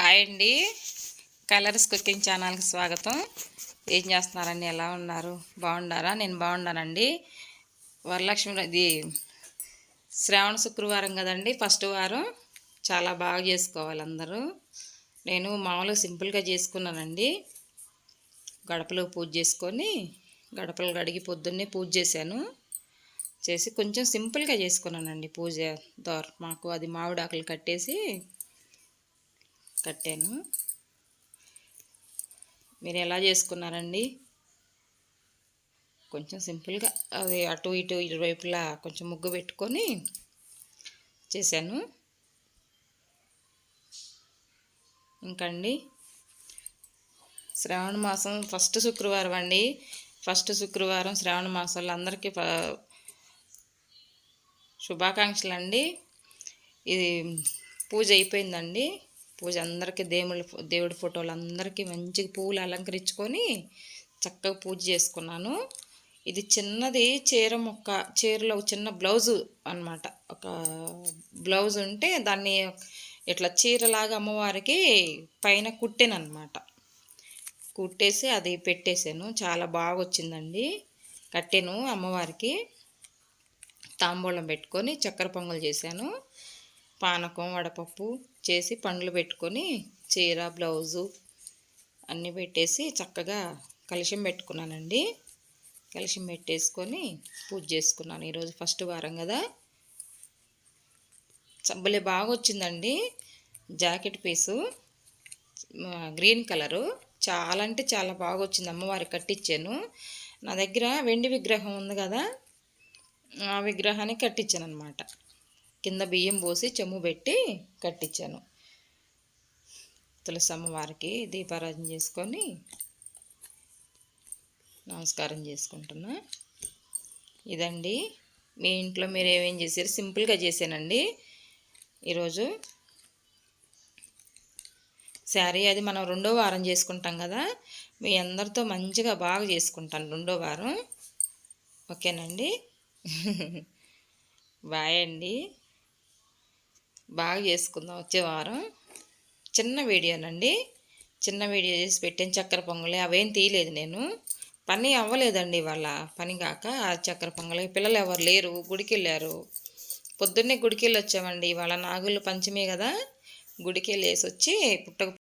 Hi అండి. Colours cooking ఛానల్కి స్వాగతం. ఏం చేస్తున్నారండి? ఎలా ఉన్నారు? బాగున్నారా? నేను బాగున్నానండి. వరలక్ష్మి ఇది శ్రావణ శుక్రవారం కదండి ఫస్ట్ వారం. చాలా బాగా చేసుకోవాలి అందరూ. నేను మామూలుగా సింపుల్గా చేసుకున్నానండి. గడపలో పూజ చేసుకొని గడపలు గడిగి పొద్దున్నే పూజ చేశాను. చేసి కొంచెం సింపుల్గా చేసుకున్నానండి పూజ. దోర్ మాకు అది మామిడాకులు కట్టేసి కట్టాను. మీరు ఎలా చేసుకున్నారండి? కొంచెం సింపుల్గా అది అటు ఇటు ఇరువైపులా కొంచెం ముగ్గు పెట్టుకొని చేశాను. ఇంకండి. శ్రావణ మాసం ఫస్ట్ శుక్రవారం అండి. ఫస్ట్ శుక్రవారం శ్రావణ మాసంలో అందరికీ ప- శుభాకాంక్షలు అండి ఇది పూజ అయిపోయిందండి. పూజ అందరికీ దేవుళ్ళ దేవుడి ఫోటోలు అందరికీ మంచిగా పూలు అలంకరించుకొని చక్కగా పూజ చేసుకున్నాను. ఇది చిన్నది చీర మొక్క చీరలో ఒక చిన్న బ్లౌజు అన్నమాట. ఒక బ్లౌజ్ ఉంటే దాన్ని ఇట్లా చీరలాగా అమ్మవారికి పైన కుట్టాను కుట్టేసి అది పెట్టేశాను. చాలా బాగా వచ్చిందండి కట్టాను అమ్మవారికి తాంబూలం పెట్టుకొని చక్కెర పొంగల్ చేశాను. పానకం వడపప్పు చేసి పండ్లు పెట్టుకొని చీర బ్లౌజు అన్నీ పెట్టేసి చక్కగా కలిసిం పెట్టుకున్నానండి. కలిసిం పెట్టేసుకొని పూజ చేసుకున్నాను ఈరోజు ఫస్ట్ వారం కదా. చబ్బలే బాగా వచ్చిందండి జాకెట్ పీసు. Green colour. చాలా అంటే చాలా బాగా వచ్చింది అమ్మవారి కట్టించాను నా దగ్గర వెండి విగ్రహం ఉంది కదా ఆ విగ్రహాన్ని కట్టించాను అనమాట కింద బియ్యం పోసి చెమ్ము పెట్టి కట్టించాను. తులసి అమ్మవారికి దీపారాధన చేసుకొని నమస్కారం చేసుకుంటున్నా. ఇదండి. మీ ఇంట్లో మీరు ఏమేం చేశారు? సింపుల్గా చేశానండి. ఈరోజు శారీ అది మనం రెండో వారం చేసుకుంటాం కదా. మీ అందరితో మంచిగా బాగా చేసుకుంటాను రెండో వారం. ఓకేనండి? బాయ్ అండి. బాగా చేసుకుందాం వచ్చే వారం. చిన్న వీడియోనండి. చిన్న వీడియో చేసి పెట్టాను చక్కెర పొంగలి అవేం తీయలేదు నేను. పని అవ్వలేదండి ఇవాళ. పని కాక ఆ చక్కెర పొంగలి. పిల్లలు ఎవరు లేరు గుడికి వెళ్ళారు పొద్దున్నే గుడికి వెళ్ళి వచ్చామండి ఇవాళ నాగులు పంచమే కదా. గుడికి వెళ్ళేసి వచ్చి పుట్టక